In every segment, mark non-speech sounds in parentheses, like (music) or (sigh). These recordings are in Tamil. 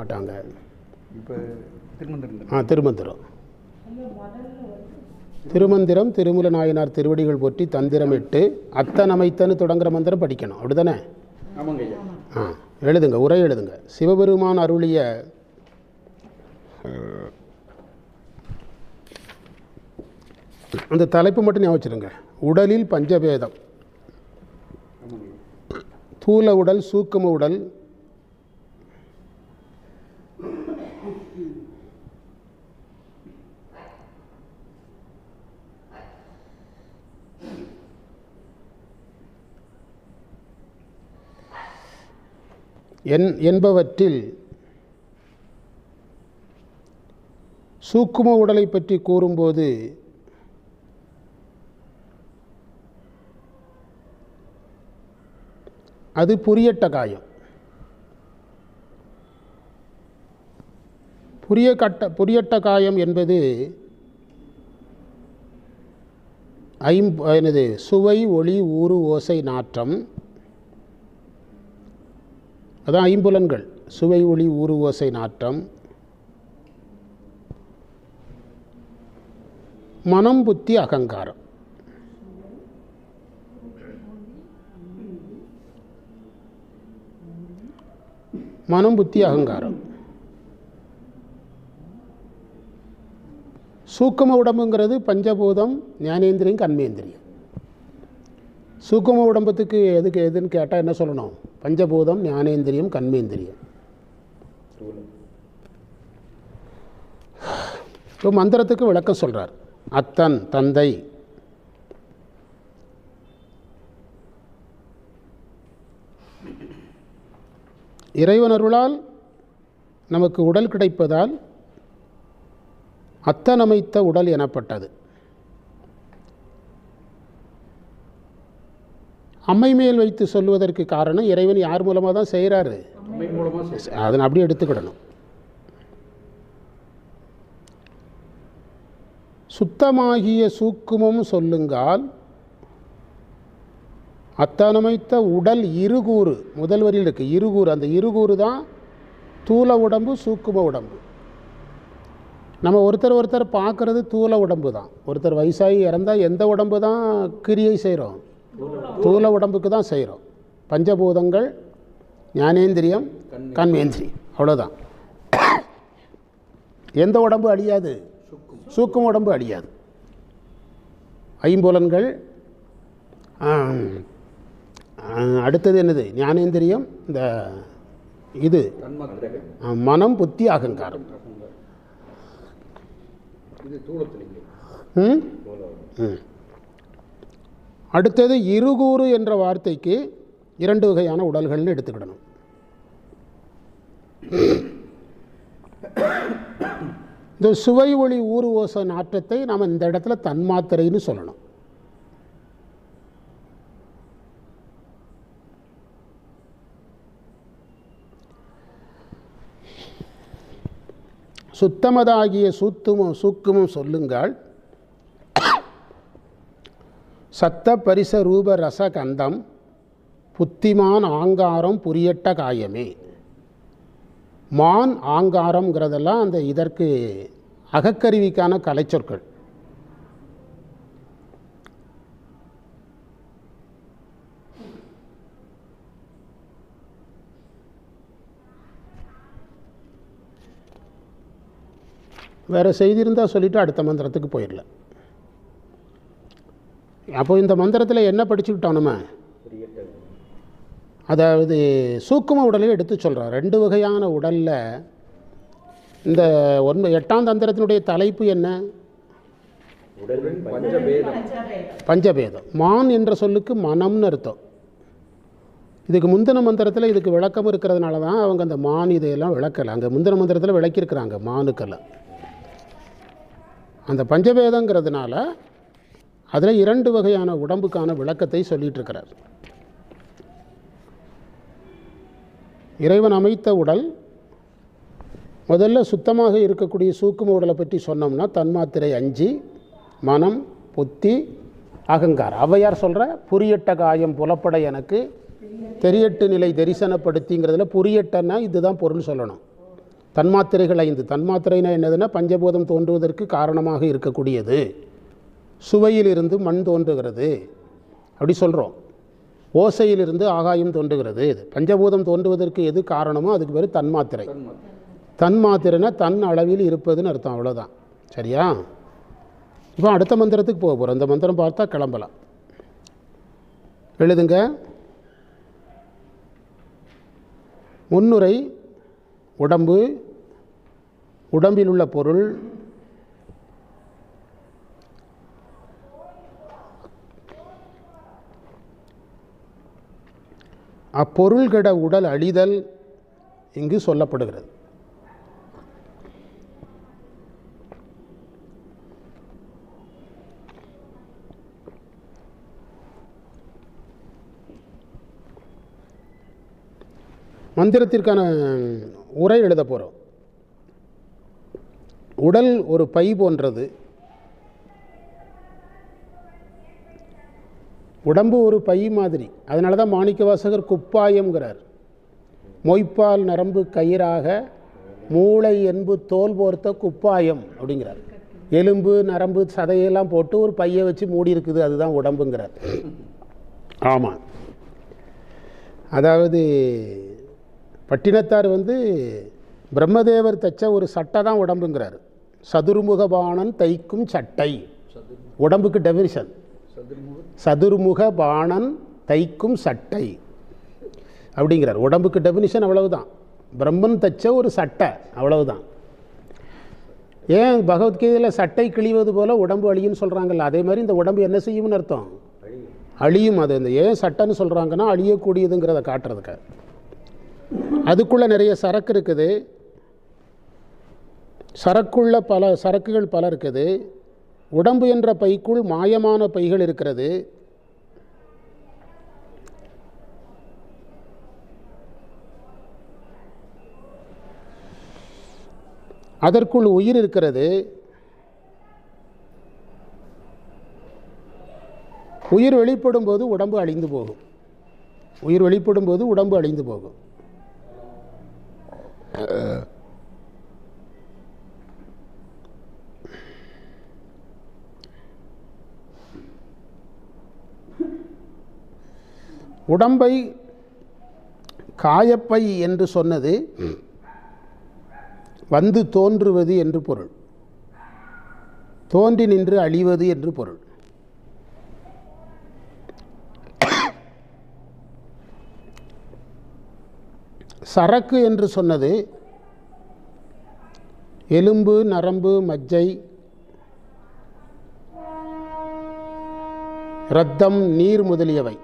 மாட்டாங்க. இப்போ திருமந்திரம் ஆ திருமந்திரம். திருமந்திரம் திருமூல நாயனார் திருவடிகள் போற்றி தந்திரம் எட்டு அத்தன் அமைத்தன்னு தொடங்குற மந்திரம் படிக்கணும். அப்படிதானே? ஆமாங்க ஐயா. ஆ எழுதுங்க உரை எழுதுங்க. சிவபெருமான் அருளிய அந்த தலைப்பு மட்டும் ஞாபகம் வச்சிருங்க. உடலில் பஞ்சபேதம். தூல உடல் சூக்கும உடல் என் என்பவற்றில் சூக்கும உடலை பற்றி கூறும்போது அது புரியட்ட காயம். புரிய கட்ட புரியட்ட காயம் என்பது ஐம் எனது சுவை ஒளி ஊறு ஓசை நாற்றம். அதான் ஐம்புலன்கள். சுவை ஒளி ஊறு ஓசை நாற்றம். மனம் புத்தி அகங்காரம். மனம் புத்தி அகங்காரம். சூக்கும உடம்புங்கிறது பஞ்சபூதம் ஞானேந்திரியம் கண்மேந்திரியம் சூக்கும உடம்பத்துக்கு எதுக்கு எதுன்னு கேட்டால் என்ன சொல்லணும்? பஞ்சபூதம் ஞானேந்திரியம் கண்மேந்திரியம் இப்போ மந்திரத்துக்கு விளக்கம் சொல்கிறார் அத்தன் தந்தை. இறைவன் அருளால் நமக்கு உடல் கிடைப்பதால் அத்தன் அமைத்த உடல் எனப்பட்டது. அம்மை மேல் வைத்து சொல்வதற்கு காரணம் இறைவன் யார் மூலமாக தான் செய்கிறாரு அம்மை மூலமாக சரி அதை அப்படியே எடுத்துக்கிடணும். சுத்தமாகிய சூக்குமம் சொல்லுங்கால் அத்தனமைத்த உடல் இருகூறு முதல் வரியில் இருக்கு இருகூறு அந்த இருகூறு தான் தூல உடம்பு சூக்கும உடம்பு. நம்ம ஒருத்தர் ஒருத்தர் பார்க்குறது தூல உடம்பு தான். ஒருத்தர் வயசாகி இறந்தால் எந்த உடம்பு தான் கிரியை செய்கிறோம்? தூல உடம்புக்கு தான் செய்கிறோம். பஞ்சபூதங்கள் ஞானேந்திரியம் கண்மேந்திரியம். அவ்வளோதான் எந்த உடம்பு அழியாது? சூக்கும் உடம்பு அழியாது. ஐம்புலன்கள் அடுத்தது என்னது? ஞானேந்திரியம் இந்த இது மனம் புத்தி அகங்காரம். அடுத்தது இருகூறு என்ற வார்த்தைக்கு இரண்டு வகையான உடல்கள்னு எடுத்துக்கிடணும். இந்த சுவை ஒளி ஊறு ஓச நாற்றத்தை நாம் இந்த இடத்துல தன்மாத்திரைன்னு சொல்லணும். சுத்தமதாகிய சூத்துமும் சூக்குமும் சொல்லுங்கள். சத்த பரிச ரூப ரச கந்தம் புத்திமான் ஆங்காரம் புரியட்ட காயமே. மான் ஆங்காரம்ங்கிறதெல்லாம் அந்த இதற்கு அகக்கருவிக்கான கலைச்சொற்கள். வேறு செய்தி இருந்தால் சொல்லிவிட்டு அடுத்த மந்திரத்துக்கு போயிடலாம் அப்போது இந்த மந்திரத்தில் என்ன படிச்சுக்கிட்டோம் நம்ம? அதாவது சூக்கும உடலையும் எடுத்து சொல்கிறோம் ரெண்டு வகையான உடலில் இந்த ஒன்பது எட்டாம் தந்திரத்தினுடைய தலைப்பு என்ன? பஞ்சபேதம். பஞ்சபேதம் மான் என்ற சொல்லுக்கு மனம்னு அர்த்தம். இதுக்கு முந்தின மந்திரத்தில் இதுக்கு விளக்கம் இருக்கிறதுனால தான் அவங்க அந்த மான் இதையெல்லாம் விளக்கலை. அங்கே முந்தின மந்திரத்தில் விளக்கியிருக்கிறாங்க மானுக்கெல்லாம். அந்த பஞ்சபேதங்கிறதுனால அதில் இரண்டு வகையான உடம்புக்கான விளக்கத்தை சொல்லிகிட்ருக்கிறார் இறைவன் அமைத்த உடல் முதல்ல சுத்தமாக இருக்கக்கூடிய சூக்கும உடலை பற்றி சொன்னோம்னா தன்மாத்திரை அஞ்சு மனம் புத்தி அகங்காரம். ஔவையார் சொல்கிற புரியட்ட காயம் புலப்பட எனக்கு தெரியட்டு நிலை தரிசனப்படுத்திங்கிறதுல புரியட்டன்னா இதுதான் பொருள் சொல்லணும். தன்மாத்திரைகள் ஐந்து. தன்மாத்திரைனா என்னதுன்னா பஞ்சபூதம் தோன்றுவதற்கு காரணமாக இருக்கக்கூடியது. சுவையிலிருந்து மண் தோன்றுகிறது. அப்படி சொல்கிறோம் ஓசையிலிருந்து ஆகாயம் தோன்றுகிறது. பஞ்சபூதம் தோன்றுவதற்கு எது காரணமோ அதுக்கு பேர் தன்மாத்திரை. தன்மாத்திரைனா தன் அளவில் இருப்பதுன்னு அர்த்தம் அவ்வளோதான் சரியா? இப்போ அடுத்த மந்திரத்துக்கு போக போகிறோம் இந்த மந்திரம் பார்த்தா கிளம்பலாம். எழுதுங்க. முன்னுரை உடம்பு உடம்பில் உள்ள பொருள் அப்பொருள்கிட உடல் அழிதல் இங்கு சொல்லப்படுகிறது. மந்திரத்திற்கான உரை எழுத போகிறோம் உடல் ஒரு பை போன்றது. உடம்பு ஒரு பை மாதிரி. அதனால தான் மாணிக்க வாசகர் குப்பாயம்ங்கிறார். மொய்ப்பால் நரம்பு கயிறாக மூளை என்பு தோல் போர்த்த குப்பாயம் அப்படிங்கிறார். எலும்பு நரம்பு சதையெல்லாம் போட்டு ஒரு பையை வச்சு மூடி இருக்குது அதுதான் உடம்புங்கிறார். ஆமாம் அதாவது பட்டினத்தார் வந்து பிரம்மதேவர் தைச்ச ஒரு சட்டை தான் உடம்புங்கிறார். சதுர்முகபாணன் தைக்கும் சட்டை. உடம்புக்கு டெபினிஷன் சதுர்முக பாணன் தைக்கும் சட்டை. அப்படிங்கிறார். உடம்புக்கு டெபினிஷன் அவ்வளவுதான். பிரம்மன் தைச்ச ஒரு சட்டை அவ்வளவுதான். ஏன் பகவத்கீதையில் சட்டை கிழிவது போல் உடம்பு அழியும்னு சொல்கிறாங்கல்ல அதே மாதிரி இந்த உடம்பு என்ன செய்யும்னு அர்த்தம்? அழியும். அழியும். அது இந்த ஏன் சட்டைன்னு சொல்கிறாங்கன்னா அழியக்கூடியதுங்கிறத காட்டுறதுக்கு அதுக்குள்ளே நிறைய சரக்கு இருக்குது. சரக்குள்ள பல சரக்குகள் பல இருக்குது. உடம்பு என்ற பைக்குள் மாயமான பைகள் இருக்கிறது. அதற்குள் உயிர் இருக்கிறது. உயிர் வெளிப்படும் போது உடம்பு அழிந்து போகும். உயிர் வெளிப்படும் போது உடம்பு அழிந்து போகும். உடம்பை காயப்பை என்று சொன்னது வந்து தோன்றுவது என்று பொருள். தோன்றி நின்று அழிவது என்று பொருள். சரக்கு என்று சொன்னது. எலும்பு நரம்பு மஜ்ஜை இரத்தம் நீர் முதலியவை.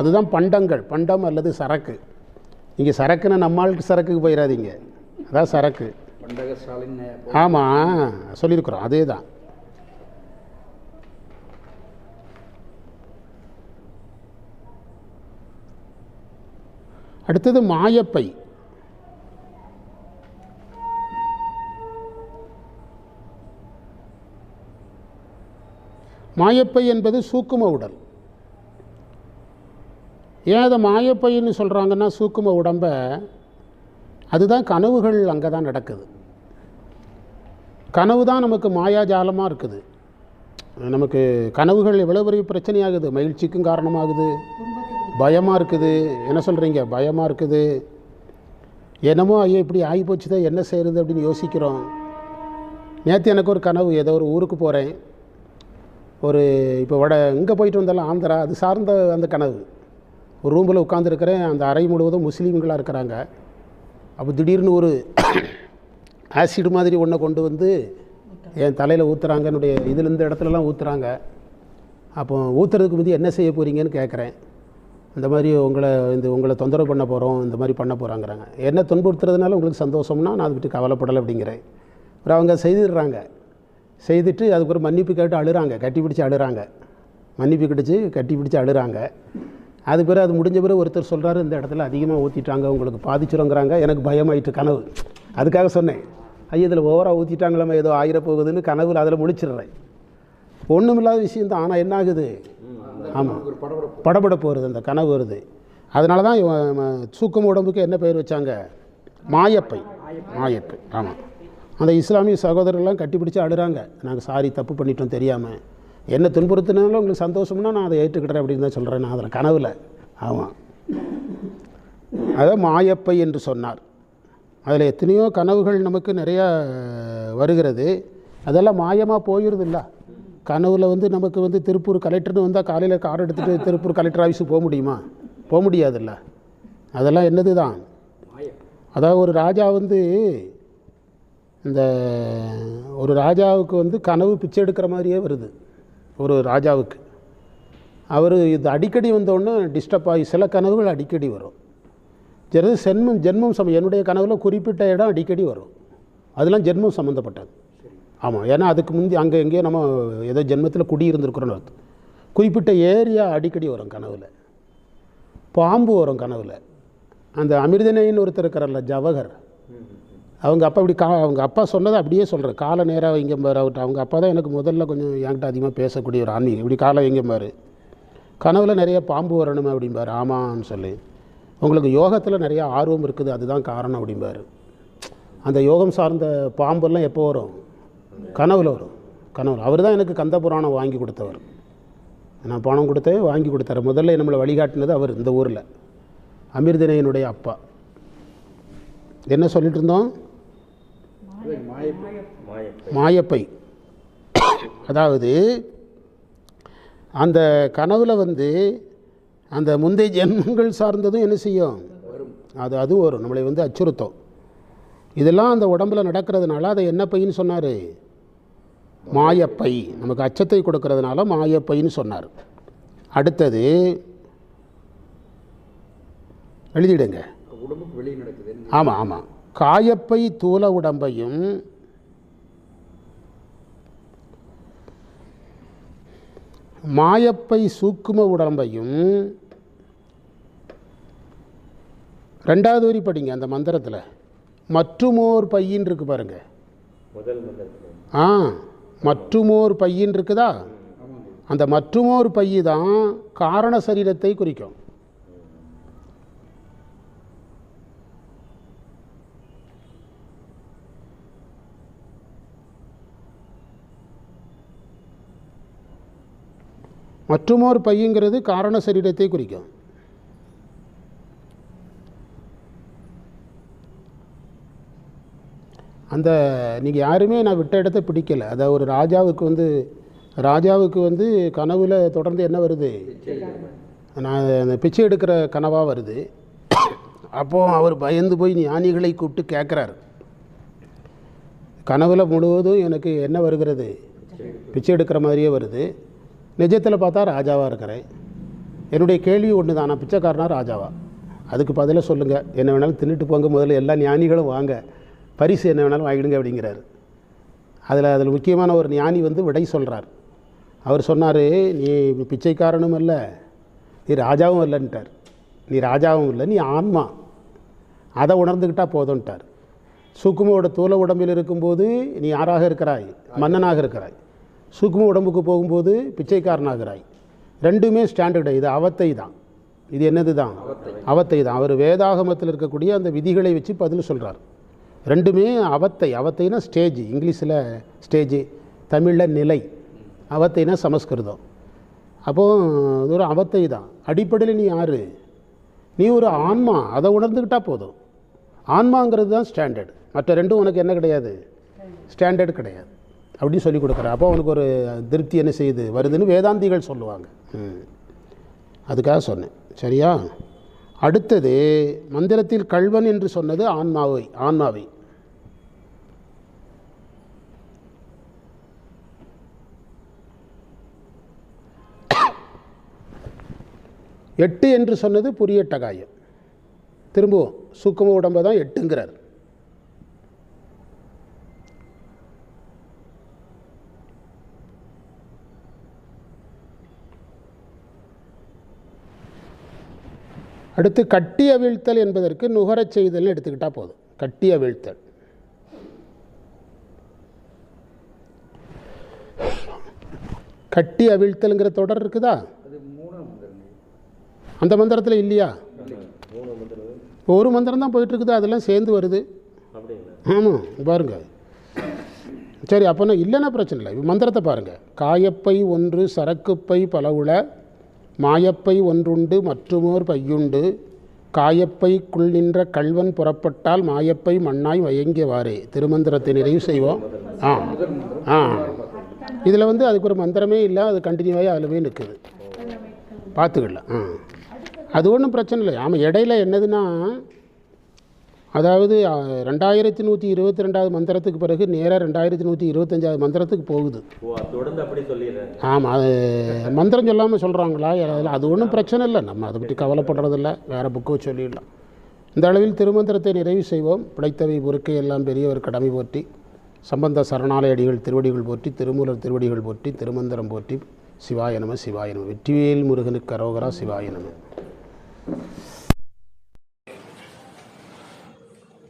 அதுதான் பண்டங்கள் பண்டம் அல்லது சரக்கு. இங்கே சரக்குன்னு நம்மளுக்கு சரக்குக்கு போயிடாதீங்க அதான் சரக்கு. ஆமாம் சொல்லியிருக்கிறோம் அதே தான் அடுத்தது மாயப்பை. மாயப்பை என்பது சூக்கும உடல். ஏன் அதை மாயப்பைன்னு சொல்கிறாங்கன்னா சூக்கும உடம்பை அதுதான் கனவுகள் அங்கே தான் நடக்குது. கனவு தான் நமக்கு மாயாஜாலமாக இருக்குது. நமக்கு கனவுகள் எவ்வளோ பெரிய பிரச்சனையாகுது? மகிழ்ச்சிக்கும் காரணமாகுது. பயமாக இருக்குது. என்ன சொல்கிறீங்க பயமாக இருக்குது. என்னமோ ஐயோ இப்படி ஆகிப்போச்சு தான் என்ன செய்கிறது அப்படின்னு யோசிக்கிறோம். நேற்று எனக்கு ஒரு கனவு ஏதோ ஒரு ஊருக்கு போகிறேன் ஒரு இப்போ வட இங்கே போயிட்டு வந்தாலும் ஆந்திரா அது சார்ந்த அந்த கனவு. ஒரு ரூமில் உட்காந்துருக்கிறேன் அந்த அறை முழுவதும் முஸ்லீம்களாக இருக்கிறாங்க. அப்போ திடீர்னு ஒரு (coughs) ஆசிட் மாதிரி ஒன்றை கொண்டு வந்து என் தலையில் ஊற்றுறாங்க என்னுடைய இதில் இந்த இடத்துலலாம் ஊற்றுறாங்க அப்போ ஊற்றுறதுக்கு முந்தி என்ன செய்ய போகிறீங்கன்னு கேட்குறேன் இந்த மாதிரி உங்களை இந்த உங்களை தொந்தரவு பண்ண போகிறோம் இந்த மாதிரி பண்ண போகிறாங்கிறாங்க என்ன துன்புறுத்துறதுனால உங்களுக்கு சந்தோஷம்னா நான் அதை விட்டு கவலைப்படலை அப்படிங்கிறேன். அப்புறம் அவங்க செய்துடுறாங்க. செய்துட்டு அதுக்கு ஒரு மன்னிப்பு கேட்டு அழுகிறாங்க கட்டி பிடிச்சி அழுகிறாங்க மன்னிப்பு கிடச்சி கட்டி பிடிச்சி அழுகிறாங்க அது பிறகு அது முடிஞ்ச பிறகு ஒருத்தர் சொல்கிறாரு இந்த இடத்துல அதிகமாக ஊற்றிட்டாங்க உங்களுக்கு பாதிச்சிருங்கிறாங்க. எனக்கு பயமாயிட்டு கனவு. அதுக்காக சொன்னேன். ஐயா இதில் ஓவராக ஊற்றிட்டாங்களாம ஏதோ ஆயிரப்போகுதுன்னு போகுதுன்னு அதில் முழிச்சிடுறேன். ஒன்றுமில்லாத விஷயம் தான் ஆனால் என்ன ஆகுது? ஆமாம் படபடப்பு வருது அந்த கனவு வருது. அதனால தான் சூக்கம் உடம்புக்கு என்ன பெயர் வச்சாங்க? மாயப்பை. மாயப்பை. ஆமாம் அந்த இஸ்லாமிய சகோதரர்லாம் கட்டிப்பிடிச்சு அழுறாங்க. நாங்கள் சாரி தப்பு பண்ணிட்டோம் தெரியாமல் என்ன துன்புறுத்தினாலும் உங்களுக்கு சந்தோஷம்னா நான் அதை ஏற்றுக்கிட்டேன் அப்படின்னு தான் சொல்கிறேன் நான் அதில் கனவில். ஆமாம் அதான் மாயப்பை என்று சொன்னார். அதில் எத்தனையோ கனவுகள் நமக்கு நிறையா வருகிறது. அதெல்லாம் மாயமாக போயிடுது இல்லை கனவுல வந்து நமக்கு வந்து திருப்பூர் கலெக்டர்னு வந்தால் காலையில் கார் எடுத்துகிட்டு திருப்பூர் கலெக்டர் ஆஃபீஸுக்கு போக முடியுமா? போக முடியாதுல்ல. அதெல்லாம் என்னது தான்? அதாவது ஒரு ராஜா வந்து இந்த ஒரு ராஜாவுக்கு வந்து கனவு பிச்சை எடுக்கிற மாதிரியே வருது. ஒரு ராஜாவுக்கு. அவர் இது அடிக்கடி வந்தோடனே டிஸ்டர்ப் ஆகி சில கனவுகள் அடிக்கடி வரும். ஜெனது சென்மம் ஜென்மம் சம என்னுடைய கனவில் குறிப்பிட்ட இடம் அடிக்கடி வரும். அதெல்லாம் ஜென்மம் சம்மந்தப்பட்டது ஆமாம் ஏன்னா அதுக்கு முந்தி அங்கே எங்கேயோ நம்ம ஏதோ ஜென்மத்தில் குடியிருந்திருக்கிறோன்னு அர்த்தம். குறிப்பிட்ட ஏரியா அடிக்கடி வரும் கனவில். பாம்பு வரும் கனவில். அந்த அமிர்தனைன்னு ஒருத்தர் இருக்கிறார்ல ஜவஹர். அவங்க அப்பா இப்படி கா அவங்க அப்பா சொன்னதை அப்படியே சொல்கிறேன் காலை நேராக வைங்க பாரு அவர்கிட்ட. அவங்க அப்பா தான் எனக்கு முதல்ல கொஞ்சம் என்கிட்ட அதிகமாக பேசக்கூடிய ஒரு ஆன்மீகம். இப்படி காலை வைங்க பாரு. கனவில் நிறைய பாம்பு வரணுமே அப்படிம்பாரு. ஆமான்னு சொல்லி. உங்களுக்கு யோகத்தில் நிறையா ஆர்வம் இருக்குது அதுதான் காரணம் அப்படிம்பார். அந்த யோகம் சார்ந்த பாம்பெல்லாம் எப்போ வரும்? கனவில் வரும் கனவு அவர் தான் எனக்கு கந்த புராணம் வாங்கி கொடுத்தவர். நான் பணம் கொடுத்தேன் வாங்கி கொடுத்தாரு. முதல்ல நம்மளை வழிகாட்டினது அவர் இந்த ஊரில். அமிர்தனையனுடைய அப்பா. என்ன சொல்லிட்டு இருந்தோம்? மாயப்பை. அதாவது அந்த கனவில் வந்து அந்த முந்தைய ஜென்மங்கள் சார்ந்ததும் என்ன செய்யும்? வரும் அது அது வரும். நம்மளை வந்து அச்சுறுத்தும். இதெல்லாம் அந்த உடம்புல நடக்கிறதுனால அதை என்ன பைன்னு சொன்னார்? மாயப்பை. நமக்கு அச்சத்தை கொடுக்கறதுனால மாயப்பைன்னு சொன்னார். அடுத்தது எழுதிடுங்க. உடம்புக்கு வெளியே நடக்குது. ஆமாம் ஆமாம் காயப்பை தூல உடம்பையும் மாயப்பை சூக்கும உடம்பையும் ரெண்டாவது வரி படிங்க அந்த மந்திரத்தில். மற்றுமோர் பையின்னு இருக்கு பாருங்க. ஆ மற்றுமோர் பையின்னு இருக்குதா? அந்த மற்றுமோர் பையு தான் காரண சரீரத்தை குறிக்கும். மற்றுமோர் பையுங்கிறது காரண சரீரத்தை குறிக்கும். அந்த நீங்கள் யாருமே நான் விட்ட இடத்த பிடிக்கல. அதாவது ஒரு ராஜாவுக்கு வந்து ராஜாவுக்கு வந்து கனவில் தொடர்ந்து என்ன வருது? நான் அந்த பிச்சை எடுக்கிற கனவாக வருது. அப்போது அவர் பயந்து போய் ஞானிகளை கூப்பிட்டு கேட்குறாரு கனவுல முழுவதும் எனக்கு என்ன வருகிறது? பிச்சை எடுக்கிற மாதிரியே வருது. நிஜத்தில் பார்த்தா ராஜாவாக இருக்கிறேன் என்னுடைய கேள்வி ஒன்று தான் நான் பிச்சைக்காரனா ராஜாவா? அதுக்கு பதிலாக சொல்லுங்கள் என்ன வேணாலும் தின்னுட்டு போங்க. முதல்ல எல்லா ஞானிகளும் வாங்க. பரிசு என்ன வேணாலும் வாங்கிடுங்க அப்படிங்கிறாரு. அதில் அதில் முக்கியமான ஒரு ஞானி வந்து விடை சொல்கிறார் அவர் சொன்னார் நீ பிச்சைக்காரனும் அல்ல நீ ராஜாவும் இல்லைன்ட்டார் நீ ராஜாவும் இல்லை நீ ஆன்மா. அதை உணர்ந்துக்கிட்டால் போதும்ட்டார். சுக்குமோட தூள உடம்பில் இருக்கும்போது நீ யாராக இருக்கிறாய்? மன்னனாக இருக்கிறாய். சுக்கும உடம்புக்கு போகும்போது பிச்சைக்காரனாகிறாய். ரெண்டுமே ஸ்டாண்டர்டு இது அவத்தை தான். இது என்னது தான்? அவத்தை தான். அவர் வேதாகமத்தில் இருக்கக்கூடிய அந்த விதிகளை வச்சு பதில் சொல்கிறார் ரெண்டுமே அவத்தை அவத்தைனா ஸ்டேஜ் இங்கிலீஷில் ஸ்டேஜ் தமிழில் நிலை அவத்தைனா சமஸ்கிருதம். அப்போது இது ஒரு அவத்தை தான். அடிப்படையில் நீ யார்? நீ ஒரு ஆன்மா அதை உணர்ந்துக்கிட்டால் போதும். ஆன்மாங்கிறது தான் ஸ்டாண்டர்ட். மற்ற ரெண்டும் உனக்கு என்ன கிடையாது? ஸ்டாண்டர்ட் கிடையாது. அப்படின்னு சொல்லி கொடுக்குற. அப்போ உனக்கு ஒரு திருப்தி என்ன செய்யுது? வருதுன்னு வேதாந்திகள் சொல்லுவாங்க. அதுக்காக சொன்னேன். சரியா? அடுத்தது மந்திரத்தில் கள்வன் என்று சொன்னது ஆன்மாவை ஆன்மாவை. எட்டு என்று சொன்னது புரியட்டகாயம் திரும்பவும். சுக்கும உடம்பை தான் எட்டுங்கிறார். அடுத்து கட்டி அவிழ்த்தல் என்பதற்கு நுகரச் செய்தல்னு எடுத்துக்கிட்டால் போதும். கட்டி அவிழ்த்தல் கட்டி அவிழ்த்தல்ங்கிற தொடர் இருக்குதா? அந்த மந்திரத்தில் இல்லையா? ஒரு மந்திரம் தான் போயிட்டுருக்குது அதெல்லாம் சேர்ந்து வருது. ஆமாம் பாருங்க. சரி அப்போனா இல்லைன்னா பிரச்சனை இல்லை. மந்திரத்தை பாருங்கள் காயப்பை ஒன்று சரக்குப்பை பலவுல மாயப்பை ஒன்றுண்டு மற்றுமோர் பையுண்டு. காயப்பைக்குள் நின்ற கல்வன் புறப்பட்டால் மாயப்பை மண்ணாய் மயங்கியவாறே. திருமந்திரத்தை நிறைவு செய்வோம். ஆ ஆ. இதில் வந்து அதுக்கு ஒரு மந்திரமே இல்லை அது கண்டினியூவாக அதில் போய் நிற்குது பார்த்துக்கலாம். ஆ. அது ஒன்றும் பிரச்சனை இல்லை ஆமாம் இடையில என்னதுன்னா அதாவது ரெண்டாயிரத்தி நூற்றி இருபத்தி ரெண்டாவது மந்திரத்துக்கு பிறகு நேராக ரெண்டாயிரத்தி நூற்றி இருபத்தஞ்சாவது மந்திரத்துக்கு போகுது. ஆமாம் அது மந்திரம் சொல்லாமல் சொல்கிறாங்களா அது ஒன்றும் பிரச்சனை இல்லை. நம்ம அதை பற்றி கவலைப்படுறதில்ல. வேறு புக்கு சொல்லிடலாம். இந்த அளவில் திருமந்திரத்தை நிறைவு செய்வோம். பிழைத்தவை பொறுக்கை எல்லாம் பெரியவர் கடமை போற்றி சம்பந்த சரணாலய அடிகள் திருவடிகள் போற்றி திருமூலர் திருவடிகள் போற்றி திருமந்திரம் போற்றி சிவாய நம சிவாய நம. வெற்றிவேல் முருகனுக்கு அரோகரா சிவாய நம.